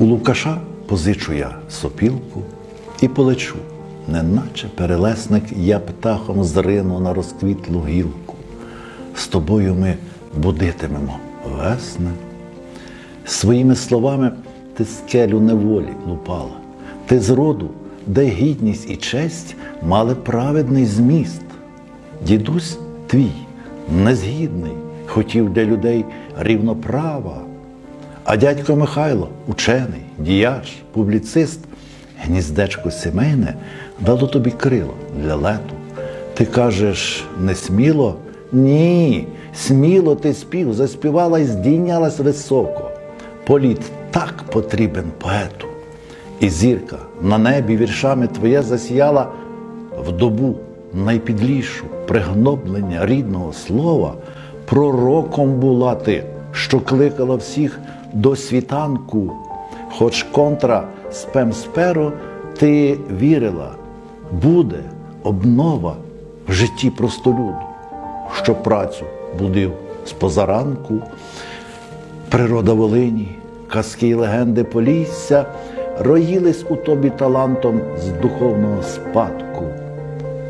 У Лукаша позичу я сопілку і полечу, неначе перелесник я птахом зрину на розквітлу гілку. З тобою ми будитимемо весни. Своїми словами ти скелю неволі лупала, ти з роду, де гідність і честь мали праведний зміст. Дідусь твій незгідний, хотів для людей рівноправа. А дядько Михайло, учений, діяч, публіцист, гніздечко сімейне дало тобі крило для лету. Ти кажеш, не сміло? Ні, сміло ти спів, заспівала і здійнялась високо. Політ так потрібен поету. І зірка на небі віршами твоє засіяла в добу найпідлішу пригноблення рідного слова. Пророком була ти, що кликала всіх до світанку. Хоч контра спемсперо ти вірила, буде обнова в житті простолюду, що працю будив з позаранку. Природа Волині, казки й легенди Полісся роїлись у тобі талантом з духовного спадку.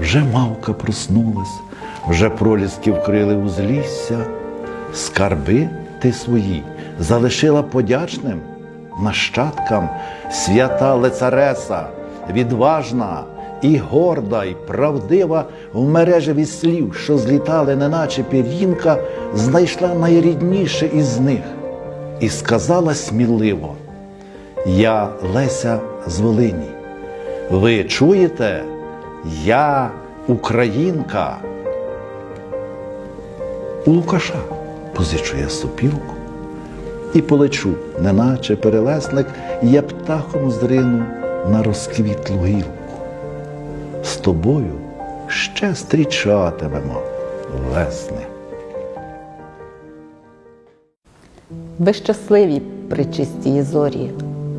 Вже мавка проснулась, вже проліски вкрили узлісся, скарби ти свої залишила подячним нащадкам свята лицареса, відважна і горда, і правдива в мережеві слів, що злітали, неначе пір'їнка, знайшла найрідніше із них і сказала сміливо: Я Леся з Волині. Ви чуєте? Я українка. У Лукаша позичує сопілку і полечу, неначе перелесник, я птахом зрину на розквітлу гілку. З тобою ще зустрічатимемо весни. Ви щасливі при чистій зорі,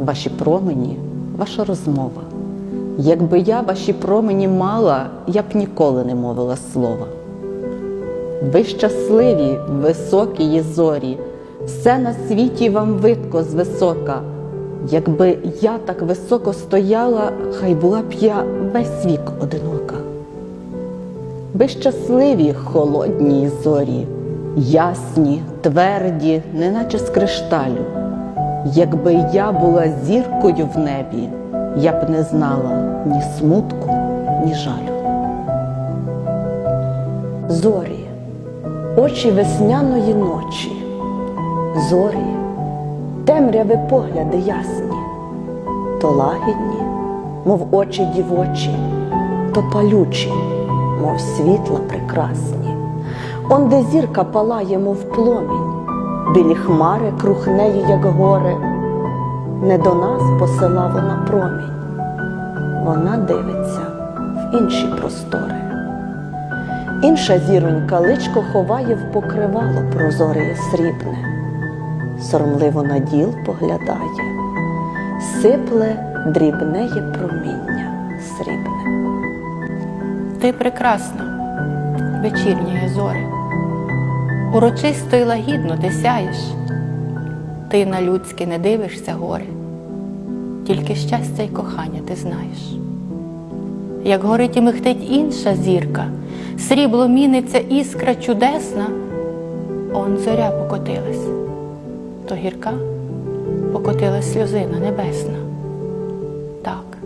ваші промені, ваша розмова. Якби я ваші промені мала, я б ніколи не мовила слова. Ви щасливі, високії зорі, все на світі вам видко звисока. Якби я так високо стояла, хай була б я весь вік одинока. Ви щасливі, холодні зорі, ясні, тверді, неначе з кришталю. Якби я була зіркою в небі, я б не знала ні смутку, ні жалю. Зорі, очі весняної ночі, зорі, темряви погляди ясні, то лагідні, мов очі дівочі, то палючі, мов світла прекрасні. Он, де зірка палає, мов пломінь, білі хмари круг неї, як горе, не до нас посила вона промінь, вона дивиться в інші простори. Інша зіронька личко ховає в покривало прозоре срібне, соромливо на діл поглядає, сипле дрібнеє проміння срібне. Ти прекрасна, вечірньої зорі, урочисто й лагідно ти сяєш, ти на людське не дивишся гори, тільки щастя й кохання ти знаєш. Як горить і михтить інша зірка, срібло міниться іскра чудесна, он зоря покотилась, то гірка покотилась сльозина небесна. Так,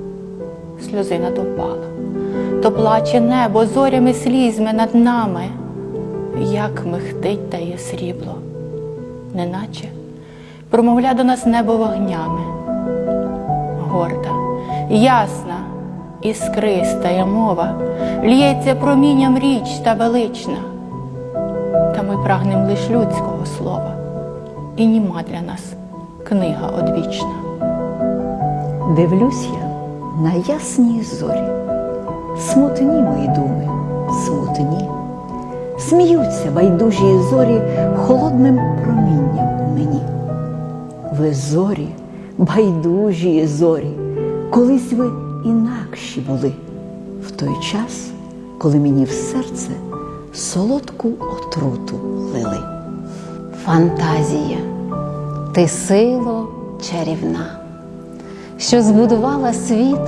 сльозина то впала, то плаче небо зорями слізьми над нами, як михтить тає срібло, неначе промовля до нас небо вогнями. Горда, ясна, іскриста є мова, л'ється промінням річ та велична. Та ми прагнем лиш людського слова, і німа для нас книга одвічна. Дивлюсь я на ясній зорі, смутні мої думи, смутні, сміються байдужі зорі холодним промінням мені. Ви зорі, байдужі зорі, колись ви інакші були в той час, коли мені в серце солодку отруту лили. Фантазія, ти сило чарівна, що збудувала світ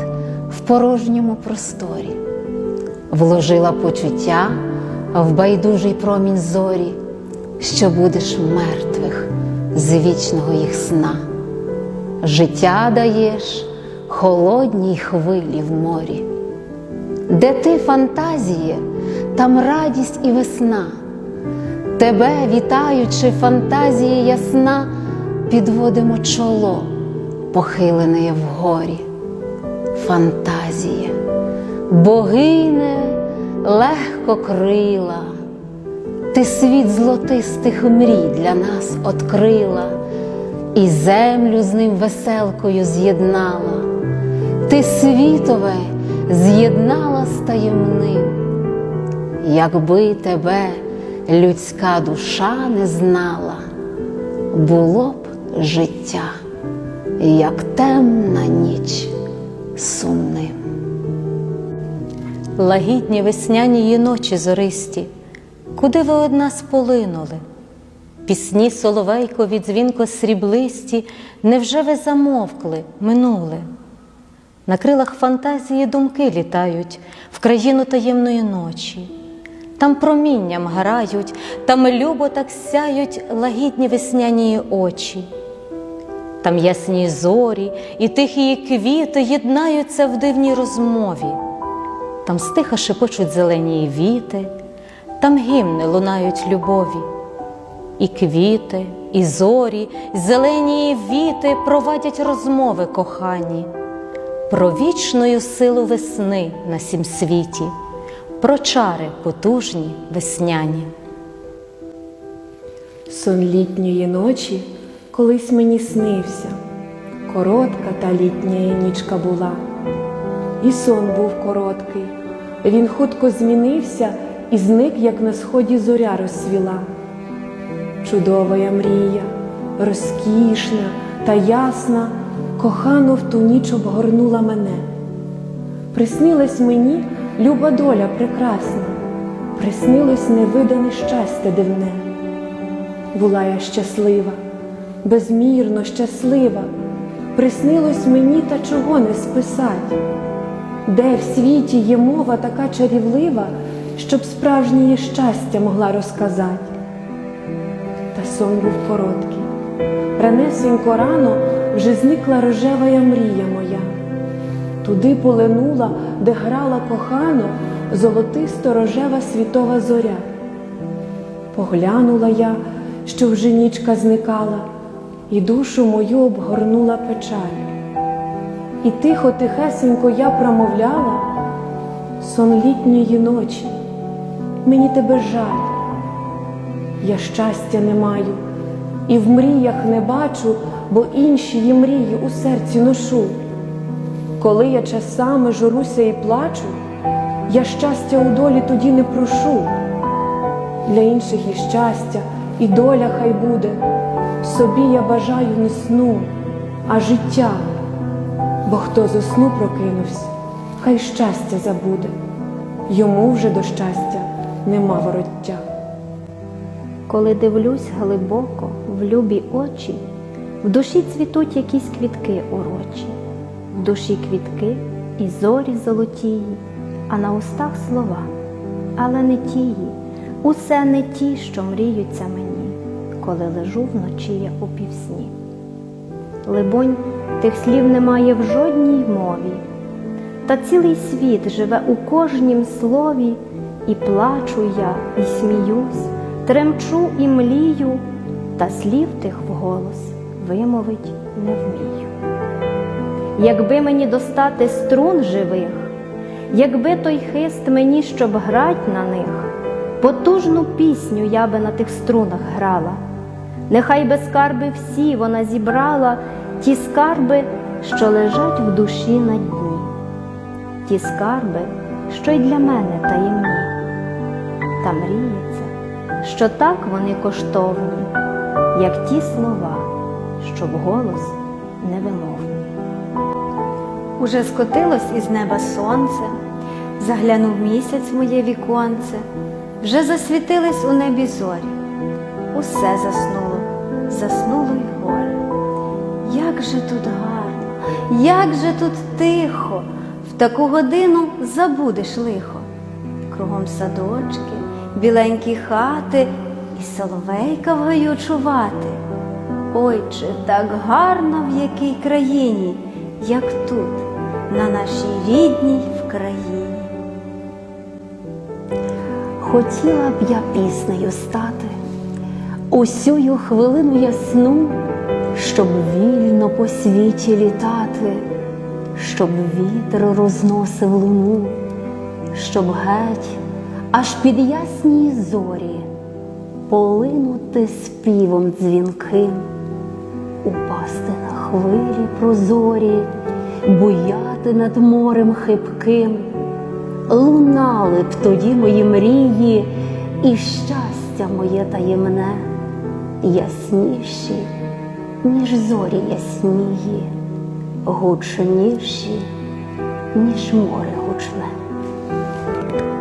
в порожньому просторі, вложила почуття в байдужий промінь зорі, що будеш мертвих з вічного їх сна. Життя даєш холодній хвилі в морі, де ти фантазіє, там радість і весна. Тебе, вітаючи, фантазії ясна, підводимо чоло, похилене вгорі. Фантазія, богине легко крила, ти світ золотистих мрій для нас открила, і землю з ним веселкою з'єднала, ти світове з'єднала з таємним. Якби тебе людська душа не знала, було б життя, як темна ніч сумним. Лагідні весняні її ночі зористі, куди ви од нас полинули? Пісні соловейкові дзвінко сріблисті, невже ви замовкли, минули? На крилах фантазії думки літають в країну таємної ночі. Там промінням грають, там любо так сяють лагідні весняні очі. Там ясні зорі і тихі квіти єднаються в дивній розмові. Там стиха шепочуть зелені віти, там гімни лунають любові. І квіти, і зорі, і зелені віти провадять розмови кохані про вічною силу весни на сім світі, про чари потужні весняні. Сон літньої ночі колись мені снився, коротка та літня нічка була, і сон був короткий, він хутко змінився і зник, як на сході зоря розсвіла. Чудова мрія, розкішна та ясна, кохано в ту ніч обгорнула мене. Приснилась мені люба доля прекрасна, приснилось невидане щастя дивне. Була я щаслива, безмірно щаслива, приснилось мені та чого не списать, де в світі є мова така чарівлива, щоб справжнє щастя могла розказати. Та сон був короткий. Ранесенько рано вже зникла рожева мрія моя. Туди полинула, де грала кохано золотисто рожева світова зоря. Поглянула я, що вже нічка зникала, і душу мою обгорнула печаль. І тихо, тихесенько я промовляла сон літньої ночі, мені тебе жаль, я щастя не маю, і в мріях не бачу, бо інші її мрії у серці ношу. Коли я часами журуся і плачу, я щастя у долі тоді не прошу. Для інших і щастя, і доля хай буде. Собі я бажаю не сну, а життя. Бо хто зо сну прокинувся, хай щастя забуде, йому вже до щастя нема вороття. Коли дивлюсь глибоко в любі очі, в душі цвітуть якісь квітки урочі, в душі квітки і зорі золотії, а на устах слова, але не тії, усе не ті, що мріються мені, коли лежу вночі я у півсні. Либонь, тих слів немає в жодній мові, та цілий світ живе у кожнім слові, і плачу я, і сміюсь, тремчу і млію, та слів тих вголос вимовить не вмію. Якби мені достати струн живих, якби той хист мені, щоб грать на них, потужну пісню я би на тих струнах грала. Нехай би скарби всі вона зібрала, ті скарби, що лежать в душі на дні, ті скарби, що й для мене таємні. Та мріється, що так вони коштовні, як ті слова, що вголос невимовні. Уже скотилось із неба сонце, заглянув місяць в моє віконце, вже засвітились у небі зорі, усе заснуло, заснуло й горе. Як же тут гарно, як же тут тихо, в таку годину забудеш лихо. Кругом садочки, біленькі хати і соловейка в гаю чувати. Ой, чи так гарно в якій країні, як тут, на нашій рідній Вкраїні. Хотіла б я піснею стати, усю хвилину ясну, щоб вільно по світі літати, щоб вітер розносив луну, щоб геть аж під ясні зорі полинути співом дзвінким, упасти на хвилі прозорі, буяти над морем хибким. Лунали б тоді мої мрії, і щастя моє таємне, ясніші, ніж зорі яснії, гучніші, ніж море гучне.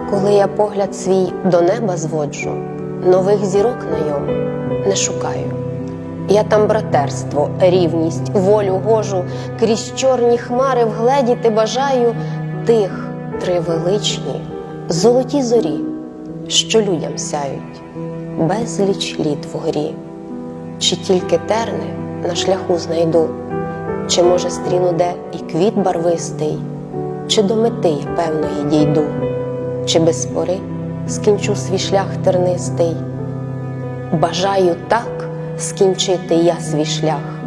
Коли я погляд свій до неба зводжу, нових зірок на йому не шукаю. Я там братерство, рівність, волю гожу, крізь чорні хмари вгледіти бажаю тих три величні, золоті зорі, що людям сяють, безліч літ вгорі. Чи тільки терни на шляху знайду, чи може стріну де і квіт барвистий, чи до мети я певної дійду, чи без пори скінчу свій шлях тернистий. Бажаю так скінчити я свій шлях,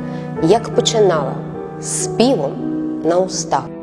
як починала співом на устах.